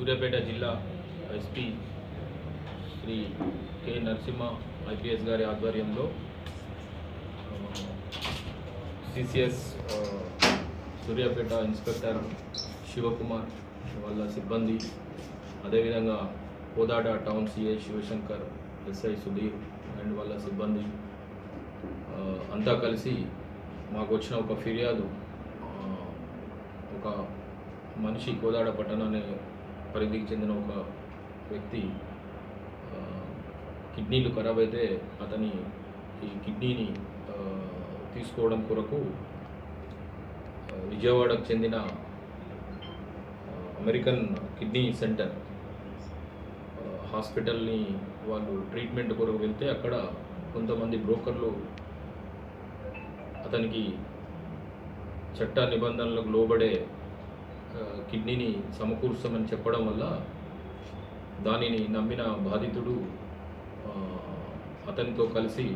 సూర్యాపేట జిల్లా SP Shri K. Narasimha IPS గారి ఆధ్వర్యంలో సిసిఎస్ సూర్యాపేట ఇన్స్పెక్టర్ శివకుమార్ వాళ్ళ సిబ్బంది అదేవిధంగా Kodad town CI Shivashankar SI Sudheer and వాళ్ళ సిబ్బంది అంతా కలిసి మాకు వచ్చిన ఒక ఫిర్యాదు ఒక మనిషి కోదాడ పట్టణాన్ని పరిధికి చెందిన ఒక వ్యక్తి కిడ్నీలు ఖరాబ్ అయితే అతని ఈ కిడ్నీని తీసుకోవడం కొరకు విజయవాడకు చెందిన అమెరికన్ కిడ్నీ సెంటర్ హాస్పిటల్ని వాళ్ళు ట్రీట్మెంట్ కొరకు వెళ్తే అక్కడ కొంతమంది బ్రోకర్లు అతనికి చట్ట నిబంధనలకు లోబడే కిడ్నీని సమకూర్చమని చెప్పడం వల్ల దానిని నమ్మిన బాధితుడు అతనితో కలిసి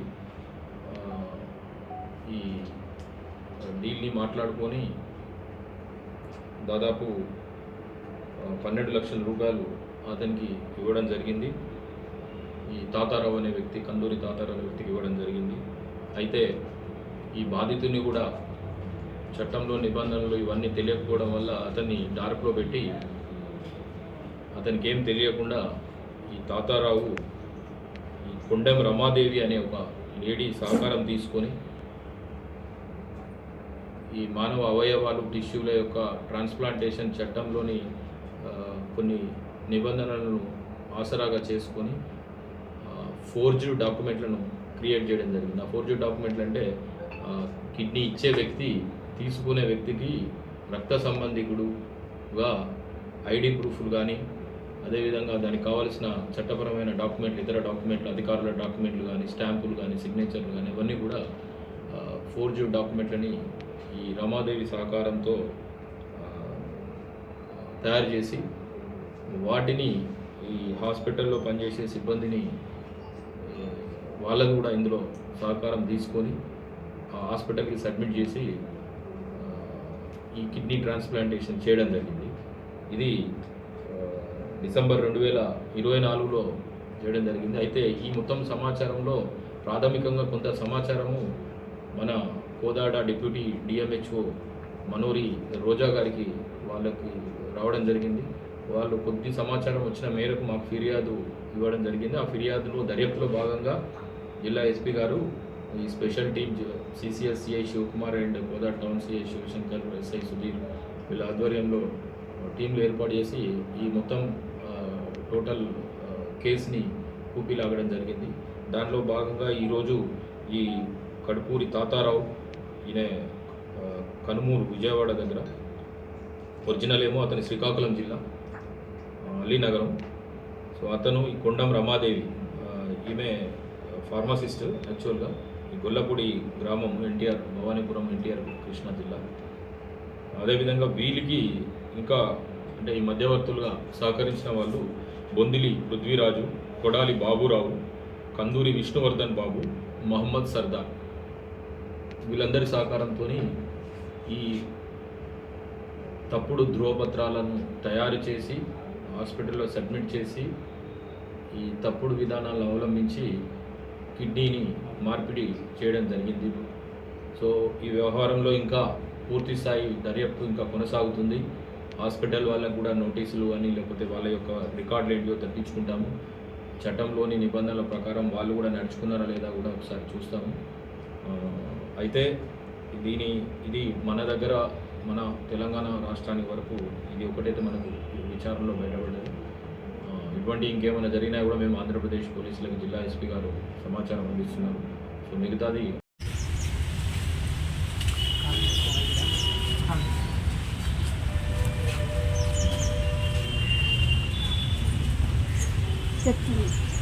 ఈ డీల్ని మాట్లాడుకొని దాదాపు పన్నెండు లక్షల రూపాయలు అతనికి ఇవ్వడం జరిగింది. ఈ తాతారావు అనే వ్యక్తి కందూరి తాతారావు వ్యక్తికి ఇవ్వడం జరిగింది. అయితే ఈ బాధితుని కూడా చట్టంలో నిబంధనలు ఇవన్నీ తెలియకపోవడం వల్ల అతన్ని డార్క్లో పెట్టి అతనికి ఏం తెలియకుండా ఈ తాతారావు ఈ కొండెం రమాదేవి అనే ఒక లేడీ సహకారం తీసుకొని ఈ మానవ అవయవాలు టిష్యూల యొక్క ట్రాన్స్ప్లాంటేషన్ చట్టంలోని కొన్ని నిబంధనలను ఆసరాగా చేసుకొని ఫోర్జ్డ్ డాక్యుమెంట్లను క్రియేట్ చేయడం జరిగింది. ఆ ఫోర్జ్డ్ డాక్యుమెంట్లు అంటే కిడ్నీ ఇచ్చే వ్యక్తి తీసుకునే వ్యక్తికి రక్త సంబంధికుడుగా ఐడి ప్రూఫ్లు కానీ అదేవిధంగా దానికి కావాల్సిన చట్టపరమైన డాక్యుమెంట్లు ఇతర డాక్యుమెంట్లు అధికారుల డాక్యుమెంట్లు కానీ స్టాంపులు కానీ సిగ్నేచర్లు కానీ ఇవన్నీ కూడా ఫోర్జ్డ్ డాక్యుమెంట్లని ఈ రమాదేవి సహకారంతో తయారు చేసి వాటిని ఈ హాస్పిటల్లో పనిచేసే సిబ్బందిని ఏ, వాళ్ళని కూడా ఇందులో సహకారం తీసుకొని ఆ హాస్పిటల్కి సబ్మిట్ చేసి ఈ కిడ్నీ ట్రాన్స్ప్లాంటేషన్ చేయడం జరిగింది. ఇది డిసెంబర్ రెండు వేల ఇరవై నాలుగులో చేయడం జరిగింది. అయితే ఈ మొత్తం సమాచారంలో ప్రాథమికంగా కొంత సమాచారము మన కోదాడ డిప్యూటీ డిఎంహెచ్ఓ మనోరి రోజా గారికి వాళ్ళకి రావడం జరిగింది. వాళ్ళు కొద్ది సమాచారం వచ్చిన మేరకు మాకు ఫిర్యాదు ఇవ్వడం జరిగింది. ఆ ఫిర్యాదులో దర్యాప్తులో భాగంగా జిల్లా ఎస్పీ గారు ఈ special team CCS CI Shivakumar and Kodad town CI Shivashankar SI Sudheer వీళ్ళ ఆధ్వర్యంలో టీంలు ఏర్పాటు చేసి ఈ మొత్తం టోటల్ ఆ, కేసుని కూపీలాగడం జరిగింది. దానిలో భాగంగా ఈరోజు ఈ కడుపూరి తాతారావు ఈయన కనుమూరు విజయవాడ దగ్గర ఒరిజినల్ ఏమో అతని శ్రీకాకుళం జిల్లా ఆ, అలీనగరం సో అతను ఈ కొండం రమాదేవి ఈమె ఫార్మసిస్ట్ యాక్చువల్గా. ఈ గొల్లపూడి గ్రామం ఎన్టీఆర్ భవానీపురం ఎన్టీఆర్ కృష్ణా జిల్లా. అదేవిధంగా వీళ్ళకి ఇంకా అంటే ఈ మధ్యవర్తులుగా సహకరించిన వాళ్ళు బొందిలి పృథ్వీరాజు కొడాలి బాబురావు కందూరి విష్ణువర్ధన్ బాబు మహమ్మద్ సర్దార్. వీళ్ళందరి సహకారంతో ఈ తప్పుడు ధ్రువపత్రాలను తయారు చేసి హాస్పిటల్లో సబ్మిట్ చేసి ఈ తప్పుడు విధానాలను అవలంబించి కిడ్నీని మార్పిడి చేయడం జరిగింది. సో ఈ వ్యవహారంలో ఇంకా పూర్తి స్థాయి దర్యాప్తు ఇంకా కొనసాగుతుంది. హాస్పిటల్ వాళ్ళకు కూడా నోటీసులు అని లేకపోతే వాళ్ళ యొక్క రికార్డులు ఏంటో తగ్గించుకుంటాము చట్టంలోని నిబంధనల ప్రకారం వాళ్ళు కూడా నడుచుకున్నారా లేదా కూడా ఒకసారి చూస్తాము. అయితే దీని ఇది మన దగ్గర మన తెలంగాణ రాష్ట్రానికి వరకు ఇది ఒకటైతే మనకు విచారణలో బయటపడ్డది. ఇటువంటి ఇంకేమైనా జరిగినా కూడా మేము ఆంధ్రప్రదేశ్ పోలీసులకు జిల్లా ఎస్పీ గారు సమాచారం అందిస్తున్నారు సో మిగతాది చెప్తుంది